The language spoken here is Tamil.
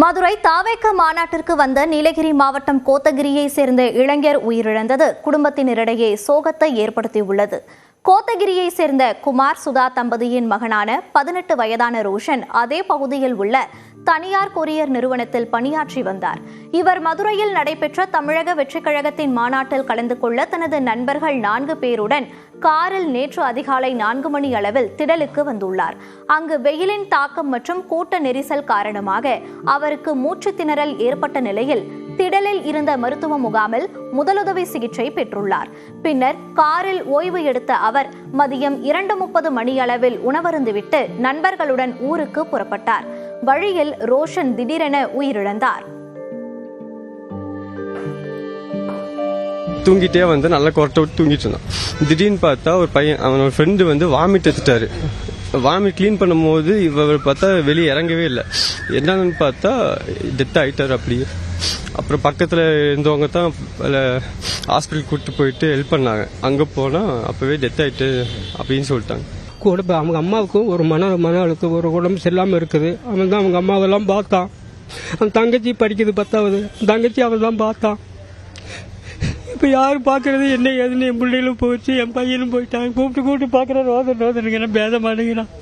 மதுரை தாவேக்க மாநாட்டிற்கு வந்த நீலகிரி மாவட்டம் கோத்தகிரியை சேர்ந்த இளைஞர் உயிரிழந்தது. குடும்பத்தினரிடையே சோகத்தை ஏற்படுத்தியுள்ளது. கோத்தகிரியை சேர்ந்த குமார் சுதா தம்பதியின் மகனான பதினெட்டு வயதான ரோஷன் அதே பகுதியில் உள்ள தனியார் கொரியர் நிறுவனத்தில் பணியாற்றி வந்தார். இவர் மதுரையில் நடைபெற்ற தமிழக வெற்றிக்கழகத்தின் மாநாட்டில் கலந்து கொள்ள தனது நண்பர்கள் நான்கு பேருடன் காரில் நேற்று அதிகாலை நான்கு மணி அளவில் திடலுக்கு வந்துள்ளார். அங்கு வெயிலின் தாக்கம் மற்றும் கூட்ட நெரிசல் காரணமாக அவருக்கு மூச்சு திணறல் ஏற்பட்ட நிலையில் திடலில் இருந்த மருத்துவ முகாமில் முதலுதவி சிகிச்சை பெற்றுள்ளார். பின்னர் காரில் ஓய்வு எடுத்த அவர் மதியம் இரண்டு முப்பது மணியளவில் உணவருந்துவிட்டு நண்பர்களுடன் ஊருக்கு புறப்பட்டார். வழியில் ரோஷன் திடீரென உயிரிழந்தார். தூங்கிட்டே வந்து நல்லா கொரட்டை விட்டு தூங்கிட்டு இருந்தான். திடீர்னு பார்த்தா ஒரு பையன் அவனோட ஃப்ரெண்டு வந்து வாமிட் எடுத்துட்டாரு. வாமிட் க்ளீன் பண்ணும்போது இவர் பார்த்தா வெளியே இறங்கவே இல்லை. என்னன்னு பார்த்தா டெத் ஆகிட்டார் அப்படியே. அப்புறம் பக்கத்தில் இருந்தவங்க தான் ஹாஸ்பிட்டல் கூப்பிட்டு போயிட்டு ஹெல்ப் பண்ணாங்க. அங்கே போனால் அப்போவே டெத் ஆகிட்டு அப்படின்னு சொல்லிட்டாங்க. கூட இப்போ அவங்க அம்மாவுக்கும் ஒரு மன மன அழுத்தம் ஒரு உடம்பு சரியில்லாமல் இருக்குது. அவன் தான் அவங்க அம்மாவெல்லாம் பார்த்தான். அவன் தங்கச்சி படிக்குது பத்தாவது. தங்கச்சி அவன் தான் பார்த்தான். இப்போ யார் பார்க்கறது? என்ன ஏதுன்னு என் பிள்ளைகளும் போச்சு என் பையனும் போயிட்டான். கூப்பிட்டு கூப்பிட்டு பார்க்குற ரோதன் ரோதனுக்கு என்ன பேத மாட்டேங்கிறான்